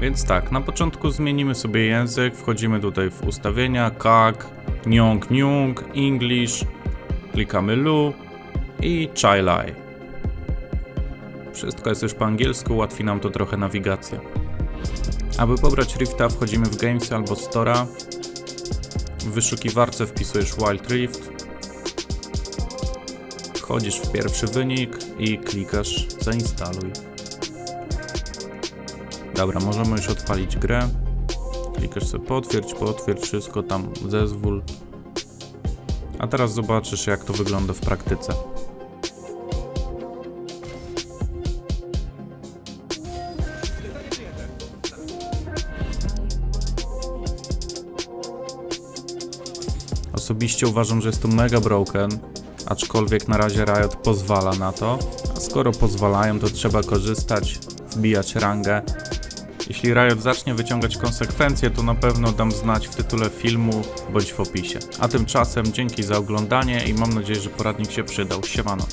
Więc tak, na początku zmienimy sobie język, wchodzimy tutaj w ustawienia, kak, niong niong, English, klikamy lu i chilai. Wszystko jest już po angielsku, ułatwi nam to trochę nawigację. Aby pobrać Rifta wchodzimy w Games albo Store'a. W wyszukiwarce wpisujesz Wild Rift. Wchodzisz w pierwszy wynik i klikasz zainstaluj. Dobra, możemy już odpalić grę. Klikasz sobie potwierdź, potwierdź, wszystko tam, zezwól. A teraz zobaczysz jak to wygląda w praktyce. Osobiście uważam, że jest to mega broken, aczkolwiek na razie Riot pozwala na to. A skoro pozwalają, to trzeba korzystać, wbijać rangę. Jeśli Riot zacznie wyciągać konsekwencje, to na pewno dam znać w tytule filmu bądź w opisie. A tymczasem dzięki za oglądanie i mam nadzieję, że poradnik się przydał. Siemano.